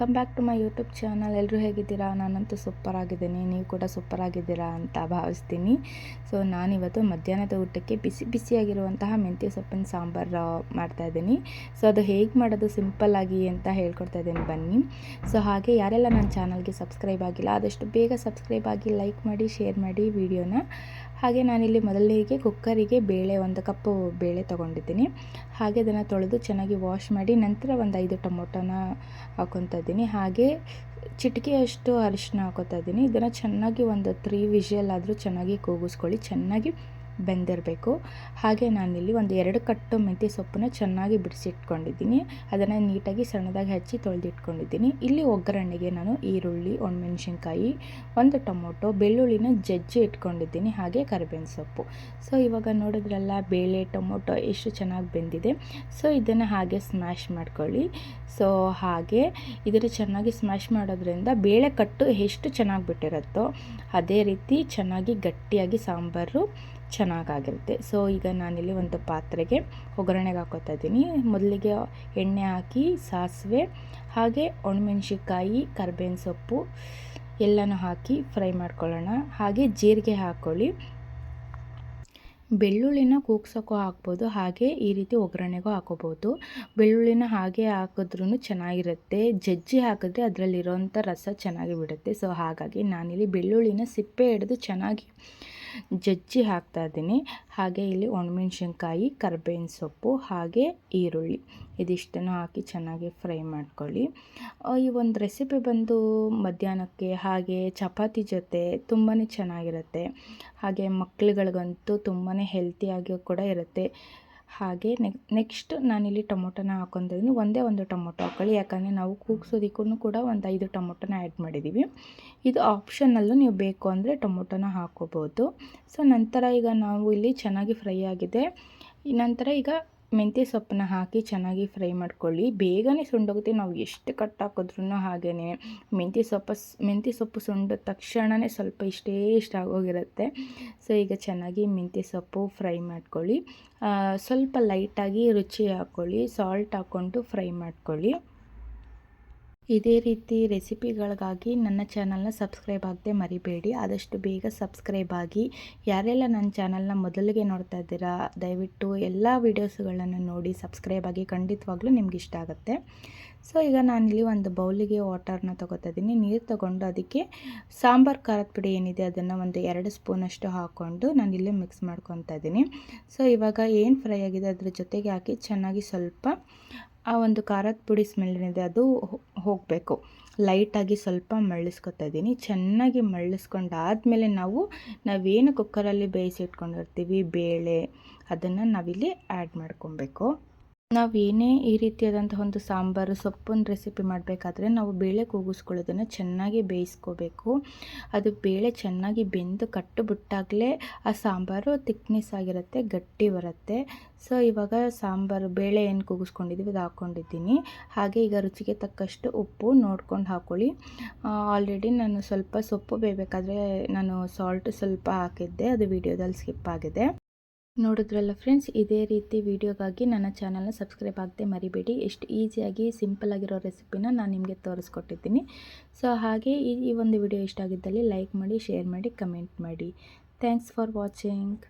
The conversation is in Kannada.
Welcome back to my YouTube channel ಎಲ್ಲರೂ ಹೇಗಿದ್ದೀರಾ? ನಾನಂತೂ ಸೂಪರ್ ಆಗಿದ್ದೀನಿ. ನೀವು ಕೂಡ ಸೂಪರ್ ಆಗಿದ್ದೀರಾ ಅಂತ ಭಾವಿಸ್ತೀನಿ. ಸೊ ನಾನಿವತ್ತು ಮಧ್ಯಾಹ್ನದ ಊಟಕ್ಕೆ ಬಿಸಿ ಬಿಸಿಯಾಗಿರುವಂತಹ ಮೆಂತ್ಯ ಸೊಪ್ಪಿನ ಸಾಂಬಾರು ಮಾಡ್ತಾಯಿದ್ದೀನಿ ಸೊ ಅದು ಹೇಗೆ ಮಾಡೋದು ಸಿಂಪಲ್ಲಾಗಿ ಅಂತ ಹೇಳ್ಕೊಡ್ತಾ ಇದ್ದೀನಿ. ಬನ್ನಿ. ಸೊ ಹಾಗೆ ಯಾರೆಲ್ಲ ನನ್ನ ಚಾನಲ್ಗೆ ಸಬ್ಸ್ಕ್ರೈಬ್ ಆಗಿಲ್ಲ, ಆದಷ್ಟು ಬೇಗ ಸಬ್ಸ್ಕ್ರೈಬ್ ಆಗಿ ಲೈಕ್ ಮಾಡಿ ಶೇರ್ ಮಾಡಿ ವಿಡಿಯೋನ ಹಾಗೆ ನಾನಿಲ್ಲಿ ಮೊದಲಿಗೆ ಕುಕ್ಕರಿಗೆ ಬೇಳೆ, ಒಂದು ಕಪ್ಪು ಬೇಳೆ ತೊಗೊಂಡಿದ್ದೀನಿ. ಹಾಗೆ ಅದನ್ನು ತೊಳೆದು ಚೆನ್ನಾಗಿ ವಾಶ್ ಮಾಡಿ ನಂತರ ಒಂದು ಐದು ಟೊಮೊಟೊನ ಹಾಕೊತಾ ಇದ್ದೀನಿ. ಹಾಗೆ ಚಿಟಿಕೆಯಷ್ಟು ಅರಿಶಿನ ಹಾಕೋತಾ ಇದ್ದೀನಿ. ಇದನ್ನು ಚೆನ್ನಾಗಿ ಒಂದು ತ್ರೀ ವಿಷಲ್ ಆದರೂ ಚೆನ್ನಾಗಿ ಕೂಗಿಸ್ಕೊಳ್ಳಿ. ಚೆನ್ನಾಗಿ ಬೆಂದಿರಬೇಕು. ಹಾಗೆ ನಾನಿಲ್ಲಿ ಒಂದು ಎರಡು ಕಟ್ಟು ಮೆಂತ್ಯ ಸೊಪ್ಪನ್ನ ಚೆನ್ನಾಗಿ ಬಿಡಿಸಿಟ್ಕೊಂಡಿದ್ದೀನಿ. ಅದನ್ನು ನೀಟಾಗಿ ಸಣ್ಣದಾಗಿ ಹಚ್ಚಿ ತೊಳೆದಿಟ್ಕೊಂಡಿದ್ದೀನಿ. ಇಲ್ಲಿ ಒಗ್ಗರಣೆಗೆ ನಾನು ಈರುಳ್ಳಿ, ಒಣಮೆಣ್ಸಿನ್ಕಾಯಿ, ಒಂದು ಟೊಮೊಟೊ, ಬೆಳ್ಳುಳ್ಳಿನ ಜಜ್ಜಿ ಇಟ್ಕೊಂಡಿದ್ದೀನಿ, ಹಾಗೆ ಕರಿಬೇವಿನ ಸೊಪ್ಪು. ಸೊ, ಇವಾಗ ನೋಡಿದ್ರಲ್ಲ, ಬೇಳೆ, ಟೊಮೊಟೊ ಎಷ್ಟು ಚೆನ್ನಾಗಿ ಬೆಂದಿದೆ. ಸೊ, ಇದನ್ನು ಹಾಗೆ ಸ್ಮ್ಯಾಶ್ ಮಾಡ್ಕೊಳ್ಳಿ. ಸೊ, ಹಾಗೆ ಇದನ್ನು ಚೆನ್ನಾಗಿ ಸ್ಮ್ಯಾಶ್ ಮಾಡೋದ್ರಿಂದ ಬೇಳೆ ಕಟ್ಟು ಎಷ್ಟು ಚೆನ್ನಾಗಿ ಬಿಟ್ಟಿರುತ್ತೋ, ಅದೇ ರೀತಿ ಚೆನ್ನಾಗಿ ಗಟ್ಟಿಯಾಗಿ ಸಾಂಬಾರು ಚೆನ್ನಾಗಾಗಿರುತ್ತೆ. ಸೊ ಈಗ ನಾನಿಲ್ಲಿ ಒಂದು ಪಾತ್ರೆಗೆ ಒಗ್ಗರಣೆಗೆ ಹಾಕೋತಾ ಇದ್ದೀನಿ. ಮೊದಲಿಗೆ ಎಣ್ಣೆ ಹಾಕಿ, ಸಾಸಿವೆ, ಹಾಗೆ ಒಣಮೆಣ್ಸಿನ್ಕಾಯಿ, ಕರ್ಬೇವಿನ ಸೊಪ್ಪು ಎಲ್ಲನೂ ಹಾಕಿ ಫ್ರೈ ಮಾಡ್ಕೊಳ್ಳೋಣ. ಹಾಗೆ ಜೀರಿಗೆ ಹಾಕ್ಕೊಳ್ಳಿ. ಬೆಳ್ಳುಳ್ಳಿನ ಕೂಗ್ಸೋಕ್ಕೂ ಹಾಕ್ಬೋದು, ಹಾಗೆ ಈ ರೀತಿ ಒಗ್ಗರಣೆಗೂ ಹಾಕೋಬೋದು ಬೆಳ್ಳುಳ್ಳಿನ ಹಾಗೆ ಹಾಕಿದ್ರೂ ಚೆನ್ನಾಗಿರುತ್ತೆ. ಜಜ್ಜಿ ಹಾಕಿದ್ರೆ ಅದರಲ್ಲಿರೋಂಥ ರಸ ಚೆನ್ನಾಗಿ ಬಿಡುತ್ತೆ. ಸೊ ಹಾಗಾಗಿ ನಾನಿಲ್ಲಿ ಬೆಳ್ಳುಳ್ಳಿನ ಸಿಪ್ಪೆ ಹಿಡಿದು ಚೆನ್ನಾಗಿ ಜಜ್ಜಿ ಹಾಕ್ತಾ ಇದ್ದೀನಿ. ಹಾಗೆ ಇಲ್ಲಿ ಒಣಮೆಣ್ಸಿನ್ಕಾಯಿ, ಕರ್ಬೇವಿನ ಸೊಪ್ಪು, ಹಾಗೆ ಈರುಳ್ಳಿ. ಇದಿಷ್ಟನ್ನು ಹಾಕಿ ಚೆನ್ನಾಗಿ ಫ್ರೈ ಮಾಡ್ಕೊಳ್ಳಿ. ಈ ಒಂದು ರೆಸಿಪಿ ಬಂದು ಮಧ್ಯಾಹ್ನಕ್ಕೆ ಹಾಗೆ ಚಪಾತಿ ಜೊತೆ ತುಂಬಾ ಚೆನ್ನಾಗಿರುತ್ತೆ. ಹಾಗೆ ಮಕ್ಕಳುಗಳಿಗಂತೂ ತುಂಬಾ ಹೆಲ್ತಿಯಾಗಿ ಕೂಡ ಇರುತ್ತೆ. ಹಾಗೆ ನೆಕ್, ನೆಕ್ಸ್ಟ್ ನಾನಿಲ್ಲಿ ಟೊಮೊಟೊನ ಹಾಕೊಂಡಿದ್ದೀನಿ ಒಂದೇ ಒಂದು ಟೊಮೊಟೊ ಹಾಕೊಳ್ಳಿ. ಯಾಕಂದರೆ ನಾವು ಕೂಗ್ಸೋದಕ್ಕೂ ಕೂಡ ಒಂದು ಐದು ಟೊಮೊಟೊನ ಆ್ಯಡ್ ಮಾಡಿದ್ದೀವಿ ಇದು ಆಪ್ಷನ್ನಲ್ಲೂ ನೀವು ಬೇಕು ಅಂದರೆ ಟೊಮೊಟೊನ ಹಾಕ್ಕೋಬೋದು ಸೊ ನಂತರ ಈಗ ನಾವು ಇಲ್ಲಿ ಚೆನ್ನಾಗಿ ಫ್ರೈ ಆಗಿದೆ. ನಂತರ ಈಗ ಮೆಂತ್ಯ ಸೊಪ್ಪನ್ನ ಹಾಕಿ ಚೆನ್ನಾಗಿ ಫ್ರೈ ಮಾಡ್ಕೊಳ್ಳಿ. ಬೇಗನೆ ಸುಂಡೋಗುತ್ತೆ. ನಾವು ಎಷ್ಟು ಕಟ್ ಹಾಕಿದ್ರೂ ಹಾಗೇ ಮೆಂತ್ಯ ಸೊಪ್ಪು ಮೆಂತ್ಯ ಸೊಪ್ಪು ಸುಂಡ ತಕ್ಷಣವೇ ಸ್ವಲ್ಪ ಇಷ್ಟೇ ಇಷ್ಟ ಆಗೋಗಿರುತ್ತೆ. ಸೊ, ಈಗ ಚೆನ್ನಾಗಿ ಮೆಂತ್ಯ ಸೊಪ್ಪು ಫ್ರೈ ಮಾಡ್ಕೊಳ್ಳಿ. ಸ್ವಲ್ಪ ಲೈಟಾಗಿ ರುಚಿ ಹಾಕ್ಕೊಳ್ಳಿ ಸಾಲ್ಟ್ ಹಾಕ್ಕೊಂಡು ಫ್ರೈ ಮಾಡ್ಕೊಳ್ಳಿ. ಇದೇ ರೀತಿ ರೆಸಿಪಿಗಳಿಗಾಗಿ ನನ್ನ ಚಾನಲ್ನ ಸಬ್ಸ್ಕ್ರೈಬ್ ಆಗದೆ ಮರಿಬೇಡಿ. ಆದಷ್ಟು ಬೇಗ ಸಬ್ಸ್ಕ್ರೈಬ್ ಆಗಿ, ಯಾರೆಲ್ಲ ನನ್ನ ಚಾನಲ್ನ ಮೊದಲಿಗೆ ನೋಡ್ತಾ ಇದ್ದೀರಾ, ದಯವಿಟ್ಟು ಎಲ್ಲ ವೀಡಿಯೋಸ್ಗಳನ್ನು ನೋಡಿ ಸಬ್ಸ್ಕ್ರೈಬ್ ಆಗಿ ಖಂಡಿತವಾಗ್ಲೂ ನಿಮ್ಗೆ ಇಷ್ಟ ಆಗುತ್ತೆ. ಸೊ, ಈಗ ನಾನಿಲ್ಲಿ ಒಂದು ಬೌಲಿಗೆ ವಾಟರ್ನ ತೊಗೋತಾ ಇದ್ದೀನಿ. ನೀರು ತೊಗೊಂಡು ಅದಕ್ಕೆ ಸಾಂಬಾರು ಖಾರದ ಪುಡಿ ಏನಿದೆ ಅದನ್ನು ಒಂದು ಎರಡು ಸ್ಪೂನಷ್ಟು ಹಾಕ್ಕೊಂಡು ನಾನಿಲ್ಲಿ ಮಿಕ್ಸ್ ಮಾಡ್ಕೊತಾ ಇದ್ದೀನಿ. ಸೊ, ಇವಾಗ ಏನು ಫ್ರೈ ಆಗಿದೆ ಅದ್ರ ಜೊತೆಗೆ ಹಾಕಿ ಚೆನ್ನಾಗಿ ಸ್ವಲ್ಪ ಆ ಒಂದು ಖಾರದ ಪುಡಿ ಸ್ಮೆಲ್ ಏನಿದೆ ಅದು ಹೋಗಬೇಕು. ಲೈಟಾಗಿ ಸ್ವಲ್ಪ ಮಳ್ಳಿಸ್ಕೊತಾ ಇದ್ದೀನಿ. ಚೆನ್ನಾಗಿ ಮಳ್ಳಿಸ್ಕೊಂಡಾದಮೇಲೆ ನಾವು, ನಾವೇನು ಕುಕ್ಕರಲ್ಲಿ ಬೇಯಿಸಿಟ್ಕೊಂಡಿರ್ತೀವಿ ಬೇಳೆ, ಅದನ್ನು ನಾವಿಲ್ಲಿ ಆ್ಯಡ್ ಮಾಡ್ಕೊಬೇಕು. ನಾವು ಏನೇ ಈ ರೀತಿಯಾದಂಥ ಒಂದು ಸಾಂಬಾರು ಸೊಪ್ಪಿನ ರೆಸಿಪಿ ಮಾಡಬೇಕಾದ್ರೆ ನಾವು ಬೇಳೆ ಕೂಗಿಸ್ಕೊಳ್ಳೋದನ್ನು ಚೆನ್ನಾಗಿ ಬೇಯಿಸ್ಕೋಬೇಕು. ಅದು ಬೇಳೆ ಚೆನ್ನಾಗಿ ಬೆಂದು ಕಟ್ಟು ಬಿಟ್ಟಾಗಲೇ ಆ ಸಾಂಬಾರು ತಿಕ್ನೆಸ್ ಆಗಿರುತ್ತೆ, ಗಟ್ಟಿ ಬರುತ್ತೆ. ಸೊ ಇವಾಗ ಸಾಂಬಾರು, ಬೇಳೆ ಏನು ಕೂಗಿಸ್ಕೊಂಡಿದ್ದೀವಿ ಅದು ಹಾಕ್ಕೊಂಡಿದ್ದೀನಿ. ಹಾಗೆ ಈಗ ರುಚಿಗೆ ತಕ್ಕಷ್ಟು ಉಪ್ಪು ನೋಡ್ಕೊಂಡು ಹಾಕ್ಕೊಳ್ಳಿ ಆಲ್ರೆಡಿ ನಾನು ಸ್ವಲ್ಪ ಸೊಪ್ಪು ಬೇಯಬೇಕಾದ್ರೆ ನಾನು ಸಾಲ್ಟ್ ಸ್ವಲ್ಪ ಹಾಕಿದ್ದೆ. ಅದು ವಿಡಿಯೋದಲ್ಲಿ ಸ್ಕಿಪ್ ಆಗಿದೆ. ನೋಡಿದ್ರಲ್ಲ ಫ್ರೆಂಡ್ಸ್ ಇದೇ ರೀತಿ ವಿಡಿಯೋಗಾಗಿ ನನ್ನ ಚಾನಲ್ನ ಸಬ್ಸ್ಕ್ರೈಬ್ ಆಗದೆ ಮರಿಬೇಡಿ. ಎಷ್ಟು ಈಸಿಯಾಗಿ ಸಿಂಪಲ್ ಆಗಿರೋ ರೆಸಿಪಿನ ನಾನು ನಿಮಗೆ ತೋರಿಸ್ಕೊಟ್ಟಿದ್ದೀನಿ. ಸೊ ಹಾಗೆ ಈ ಒಂದು ವಿಡಿಯೋ ಇಷ್ಟ ಆಗಿದ್ದಲ್ಲಿ ಲೈಕ್ ಮಾಡಿ ಶೇರ್ ಮಾಡಿ ಕಮೆಂಟ್ ಮಾಡಿ. Thanks for watching